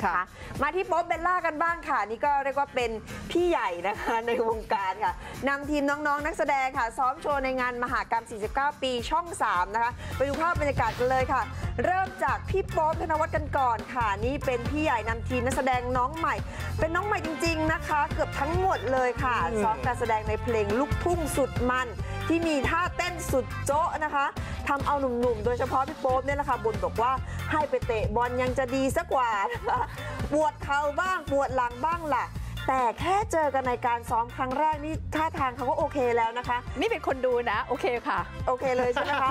นะคะ มาที่โป๊ปเบลล่ากันบ้างค่ะ นี่ก็เรียกว่าเป็นพี่ใหญ่นะคะในวงการค่ะนำทีมน้องๆ นักแสดงค่ะ ซ้อมโชว์ในงานมหากรรม 49 ปีช่อง 3 นะคะ ไปดูภาพบรรยากาศกันเลยค่ะ เริ่มจากพี่โป๊ปธนวัฒน์กันก่อนค่ะ นี่เป็นพี่ใหญ่นำทีมนักแสดงน้องใหม่ เป็นน้องใหม่จริง ๆนะคะ เกือบทั้งหมดเลยค่ะ ซ้อมการแสดงในเพลงลูกทุ่งสุดมัน ที่มีท่าเต้นสุดโจ๊ะนะคะทำเอาหนุ่มๆ โดยเฉพาะพี่โป๊ปเนี่ยแหละค่ะบ่นบอกว่าให้ไปเตะบอลยังจะดีสักกว่านะคะปวดเข่าบ้างปวดหลังบ้างล่ะ แต่แค่เจอกันในการซ้อมครั้งแรกนี่ท่าทางเขาก็โอเคแล้วนะคะ นี่เป็นคนดูนะ โอเคค่ะ โอเคเลยใช่ไหมคะ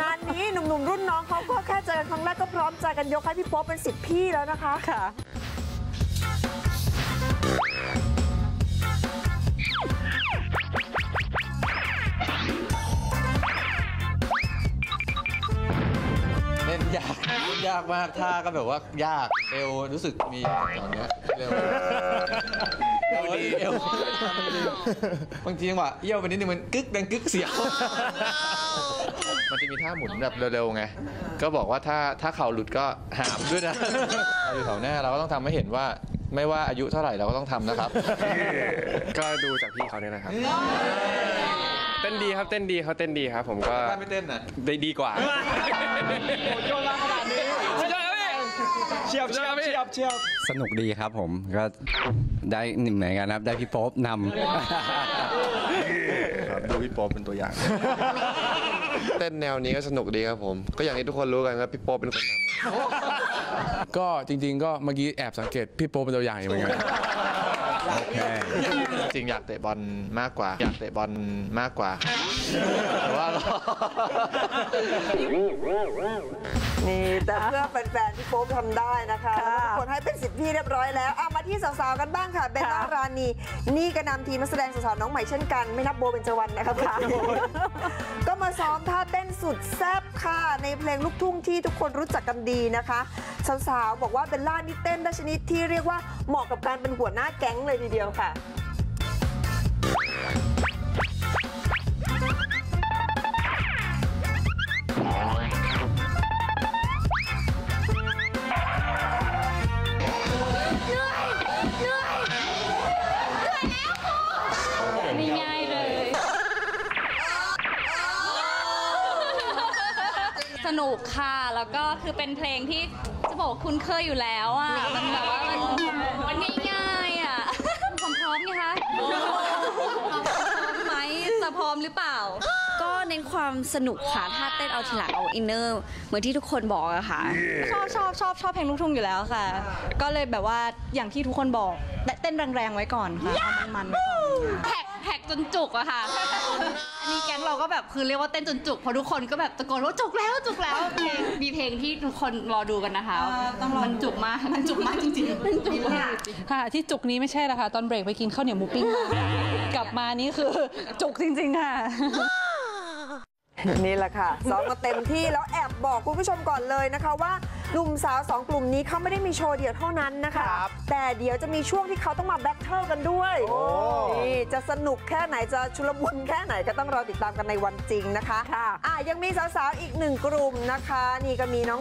งานนี้หนุ่มๆ รุ่นน้องเขาก็แค่เจอกันครั้งแรกก็พร้อมใจกันยกให้พี่โป๊ปเป็นสิทธิพี่แล้วนะคะค่ะ นยากยากมากท่าก็แบบว่ายากเอวรู้สึกมีตอนเนี้ยเร็วเอวดีเอวบางทีจังหวะเอี้ยวไปนิดนึงมันกึกดังกึกเสียวมันจะมีท่าหมุนแบบเร็วๆไงก็บอกว่าถ้าถ้าเข่าหลุดก็หามด้วยนะเราอยู่แถวหน้าเราก็ต้องทำให้เห็นว่าไม่ว่าอายุเท่าไหร่เราก็ต้องทำนะครับ ก็ดูจากพี่เขาเนี่ยนะครับ เต้นดีครับเต้นดีเขาเต้นดีครับ ผมก็ถ้าไม่เต้นนะได้ดีกว่าเชียบเชียบเชียบเชียบสนุกดีครับผมก็ได้เหมือนกันครับ ได้พี่โป๊ปนำครับดูพี่โป๊ปเป็นตัวอย่าง เต้นแนวนี้ก็สนุกดีครับผม ก็อย่างที่ทุกคนรู้กันครับพี่โป๊ปเป็นคนนำก็จริง ๆ ก็เมื่อกี้แอบสังเกตพี่โป๊ปเป็นตัวอย่างอยู่เหมือนกัน จริงอยากเตะบอลมากกว่า อยากเตะบอลมากกว่าแต่ว่าเรานี่แต่เพื่อแฟนๆที่โป๊ปทำได้นะคะแล้วทุกคนให้เป็นสิทธิพี่เรียบร้อยแล้วเอามาที่สาวๆกันบ้างค่ะเบลล่ารานีนี่ก็นำทีมนักแสดงสาวๆน้องใหม่เช่นกัน ไม่นับโบเป็นจวันนะคะก็มาซ้อมท่าเต้นสุดแซ่บค่ะ ในเพลงลูกทุ่งที่ทุกคนรู้จักกันดีนะคะ สาวๆบอกว่าเบลล่านี่เต้นได้ชนิดที่เรียกว่าเหมาะกับการเป็นหัวหน้าแก๊งเลยทีเดียวค่ะไม่ง่ายเลยสนุกค่ะ แล้วก็คือเป็นเพลงที่จะบอกว่าคุ้นเคยอยู่แล้วอะมันแบบว่ามันมันง่าย ความสนุกค่ะถ้าเต้นเอาทีหลังเอาอินเนอร์เหมือนที่ทุกคนบอกอะค่ะ ชอบชอบชอบชอบเพลงลูกทุ่งอยู่แล้วค่ะ ก็เลยแบบว่าอย่างที่ทุกคนบอกเต้นแรงๆไว้ก่อนค่ะเอามันๆไว้ก่อนแท็กแท็กจนจุกอะค่ะ อันนี้แก๊งเราก็แบบคือเรียกว่าเต้นจนจุกเพราะทุกคนก็แบบตะโกนว่าจุกแล้วจุกแล้วเพลงมีเพลงที่ทุกคนรอดูกันนะคะมันจุกมากมันจุกมากจริงๆมันจุกมากค่ะที่จุกนี้ไม่ใช่ละค่ะตอนเบรกไปกินข้าวเหนียวหมูปิ้งมากลับมานี่คือจุกจริงๆค่ะ นี่แหละค่ะซ้อมมาเต็มที่แล้วแอบบอกคุณผู้ชมก่อนเลยนะคะว่าหนุ่มสาวสองกลุ่มนี้เขาไม่ได้มีโชว์เดียวเท่านั้นนะคะแต่เดี๋ยวจะมีช่วงที่เขาต้องมาแบทเทิลกันด้วยนี่จะสนุกแค่ไหนจะชุลมุนแค่ไหนก็ต้องรอติดตามกันในวันจริงนะคะอะยังมีสาวๆอีกหนึ่งกลุ่มนะคะ นี่ก็มีน้อง